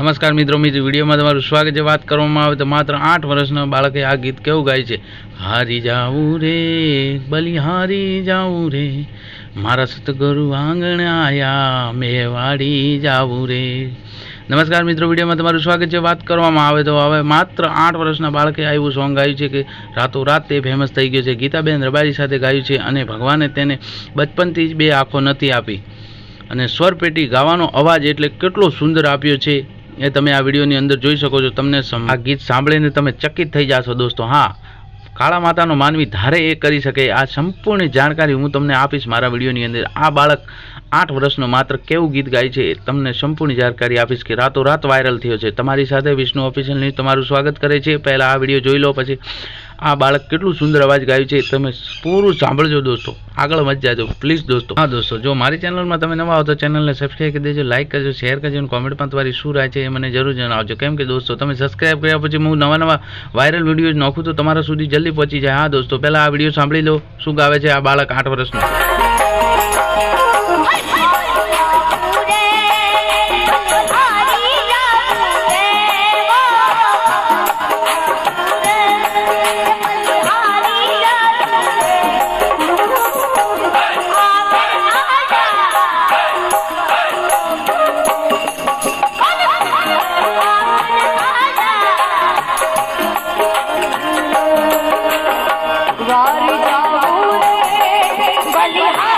નમસ્કાર મિત્રો મિત્રો વિડીયોમાં તમારું સ્વાગત છે. વાત કરવામાં આવે તો માત્ર આઠ વર્ષના બાળકે આ ગીત કેવું ગાય છે? હારી જાવું રે, બલિહારી જાવું રે, મારા સતગુરુ આંગણ આયા, મેવાડી જાવું રે. નમસ્કાર મિત્રો, વિડીયોમાં તમારું સ્વાગત છે. વાત કરવામાં આવે તો હવે માત્ર આઠ વર્ષના બાળકે આવ્યું સોંગ ગાયું છે કે રાતોરાત તે ફેમસ થઈ ગયું છે. ગીતાબેન રબારી સાથે ગાયું છે અને ભગવાને તેને બચપનથી જ બે આંખો નથી આપી. અને સ્વરપેટી ગાવાનો અવાજ એટલે કેટલો સુંદર આપ્યો છે. એ તમે આ વિડીયોની અંદર જોઈ શકો છો, તમને આ ગીત સાંભળીને તમે ચકિત થઈ જાશો દોસ્તો. હા, કાળા માતાનો માનવી ધારે એ કરી શકે. આ સંપૂર્ણ જાણકારી હું તમને આપીશ મારા વિડીયોની અંદર. આ બાળક આઠ વર્ષનો માત્ર કેવું ગીત ગાય છે તમને સંપૂર્ણ જાણકારી આપીશ કે રાતોરાત વાયરલ થયો છે. તમારી સાથે વિષ્ણુ ઓફિશિયલ ન્યૂઝ તમારું સ્વાગત કરે છે. પહેલાં આ વીડિયો જોઈ લો, પછી આ બાળક કેટલું સુંદર અવાજ ગાયું છે તમે પૂરું સાંભળજો દોસ્તો. આગળ વધ જાજો પ્લીઝ દોસ્તો. હા દોસ્તો, જો મારી ચેનલમાં તમે નવા હો તો ચેનલને સબસ્ક્રાઈબ કરી દેજો લાઈક કરજો શેર કરજો અને કોમેન્ટમાં તમારી શું રાય છે એ મને જરૂર જણાવજો. કેમ કે દોસ્તો, તમે સબસ્ક્રાઈબ કર્યા પછી હું નવા નવા વાયરલ વીડિયો નાખું તો તમારા સુધી જલ્દી પહોંચી જાય. હા દોસ્તો, પહેલાં આ વીડિયો સાંભળી લો. શું ગાવે છે આ બાળક આઠ વર્ષનું? Hallelujah.